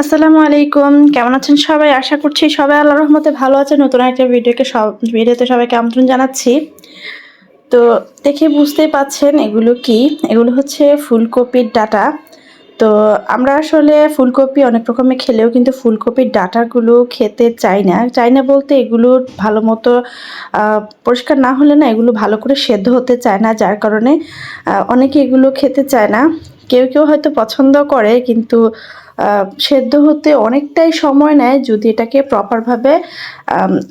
আসসালামু আলাইকুম। কেমন আছেন সবাই? আশা করছি সবাই আল্লাহ রহমতে ভালো আছে নতুন একটা ভিডিওকে সব ভিডিওতে সবাইকে আমন্ত্রণ জানাচ্ছি। তো দেখে বুঝতেই পাচ্ছেন এগুলো কি? এগুলো হচ্ছে ফুলকপির ডাটা। তো আমরা আসলে ফুলকপি অনেক রকমের খেলেও কিন্তু ফুলকপির ডাটাগুলো খেতে চাই না। চাই না বলতে এগুলো ভালো মতো পরিষ্কার না হলে না এগুলো ভালো করে সেদ্ধ হতে চায় না, যার কারণে অনেকে এগুলো খেতে চায় না। কেউ কেউ হয়তো পছন্দ করে, কিন্তু সেদ্ধ হতে অনেকটাই সময় নেয় যদি এটাকে প্রপারভাবে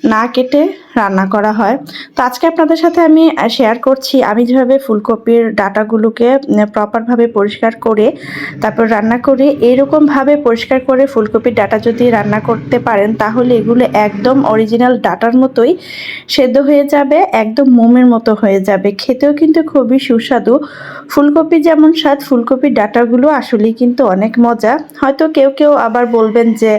না কেটে রান্না করা হয়। তো আজকে আপনাদের সাথে আমি শেয়ার করছি আমি যেভাবে ফুলকপির ডাটাগুলোকে প্রপারভাবে পরিষ্কার করে, তারপর রান্না করে, এরকমভাবে পরিষ্কার করে ফুলকপির ডাটা যদি রান্না করতে পারেন, তাহলে এগুলো একদম অরিজিনাল ডাটার মতোই সেদ্ধ হয়ে যাবে, একদম মোমের মতো হয়ে যাবে। খেতেও কিন্তু খুবই সুস্বাদু। ফুলকপি যেমন স্বাদ, ফুলকপির ডাটাগুলো আসলেই কিন্তু অনেক মজা। হয়তো কেউ কেউ আবার বলবেন যে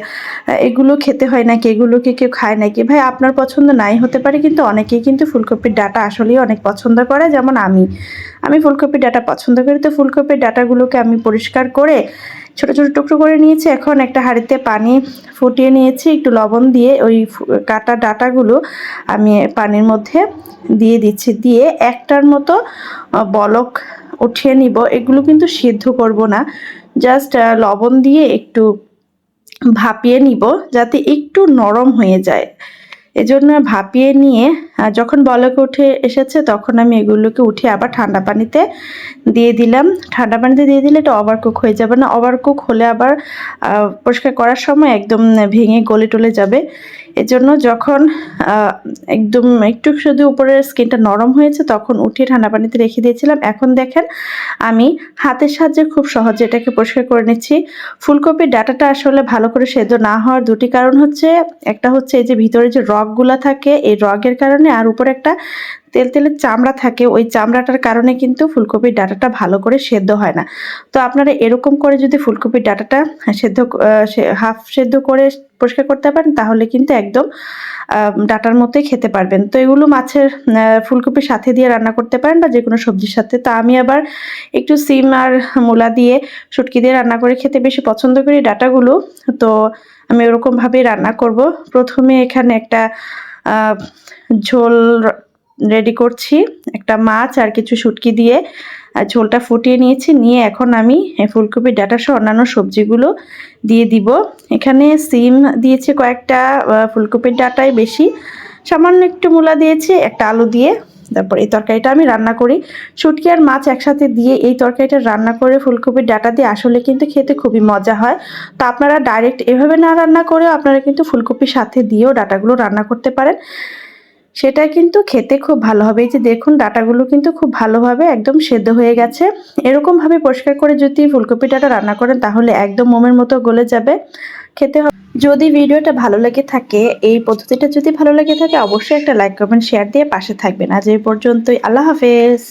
এগুলো খেতে হয় নাকি এগুলোকে কেউ খায় নাকি? ভাই, আপনার পছন্দ নাই পারে, কিন্তু অনেকেই কিন্তু ফুলকপির ডাটা আসলেই অনেক পছন্দ করে, যেমন আমি। আমি ফুলকপির ডাটা পছন্দ করি, তো ফুলকপির ডাটাগুলোকে আমি পরিষ্কার করে ছোট ছোট টুকরো করে নিয়েছি। এখন একটা হাঁড়িতে পানি ফুটিয়ে নিয়েছি, একটু লবণ দিয়ে ওই কাটা ডাটাগুলো আমি পানির মধ্যে দিয়ে দিচ্ছি। দিয়ে একটার মতো বলক উঠিয়ে নিব। এগুলো কিন্তু সিদ্ধ করব না, জাস্ট লবণ দিয়ে একটু ভাপিয়ে নিব, যাতে একটু নরম হয়ে যায়। এজন্য ভাপিয়ে নিয়ে যখন বলক উঠে এসেছে তখন আমি এগুলোকে উঠে আবার ঠান্ডা পানিতে দিয়ে দিলাম। ঠান্ডা পানিতে দিয়ে দিলে এটা ওভারকুক হয়ে যাবে না। ওভারকুক হলে আবার পরিষ্কার করার সময় একদম ভেঙে গলে টলে যাবে। এজন্য যখন একদম একটু শুধু উপরের স্কিনটা নরম হয়েছে, তখন উঠিয়ে ঠান্ডা পানিতে রেখে দিয়েছিলাম। এখন দেখেন, আমি হাতের সাহায্যে খুব সহজে এটাকে পরিষ্কার করে নিচ্ছি। ফুলকপির ডাটাটা আসলে ভালো করে সেদ্ধ না হওয়ার দুটি কারণ হচ্ছে, একটা হচ্ছে এই যে ভিতরে যে রগগুলা থাকে, এই রগের কারণে আর উপরে একটা তেল তেলের চামড়া থাকে, ওই চামড়াটার কারণে কিন্তু ফুলকপির ডাটাটা ভালো করে সেদ্ধ হয় না। তো আপনারা এরকম করে যদি ফুলকপির ডাটাটা সেদ্ধ হাফ সেদ্ধ করে পরিষ্কার করতে পারেন, তাহলে কিন্তু একদম ডাটার মতোই খেতে পারবেন। তো এগুলো মাছের ফুলকপির সাথে দিয়ে রান্না করতে পারেন বা যে কোনো সবজির সাথে। তা আমি আবার একটু সিম আর মূলা দিয়ে শুটকি দিয়ে রান্না করে খেতে বেশি পছন্দ করি ডাটাগুলো। তো আমি ওরকমভাবেই রান্না করব। প্রথমে এখানে একটা ঝোল রেডি করছি। একটা মাছ আর কিছু শুটকি দিয়ে ঝোলটা ফুটিয়ে নিয়েছি, নিয়ে এখন আমি এই ফুলকপির ডাটা সহ অন্যান্য সবজিগুলো দিয়ে দিব। এখানে সিম দিয়েছি কয়েকটা ফুলকপির ডাটাই বেশি। সামান্য একটু মূলা দিয়েছি, একটা আলু দিয়ে। তারপর এই তরকারিটা আমি রান্না করি। শুটকি আর মাছ একসাথে দিয়ে এই তরকারিটা রান্না করে ফুলকপির ডাটা দিয়ে আসলে কিন্তু খেতে খুবই মজা হয়। তো আপনারা ডাইরেক্ট এভাবে না রান্না করেও আপনারা কিন্তু ফুলকপির সাথে দিয়েও ডাটাগুলো রান্না করতে পারেন। সেটা কিন্তু খেতে খুব ভালো হবে। এই যে দেখুন, ডাটাগুলো কিন্তু খুব ভালোভাবে একদম সেদ্ধ হয়ে গেছে। এরকমভাবে পরিষ্কার করে যদি ফুলকপি ডাটা রান্না করেন, তাহলে একদম মোমের মতো গলে যাবে। খেতে যদি ভিডিওটা ভালো লেগে থাকে, এই পদ্ধতিটা যদি ভালো লেগে থাকে, অবশ্যই একটা লাইক, কমেন্ট, শেয়ার দিয়ে পাশে থাকবেন। আজ এই পর্যন্তই। আল্লাহ হাফেজ।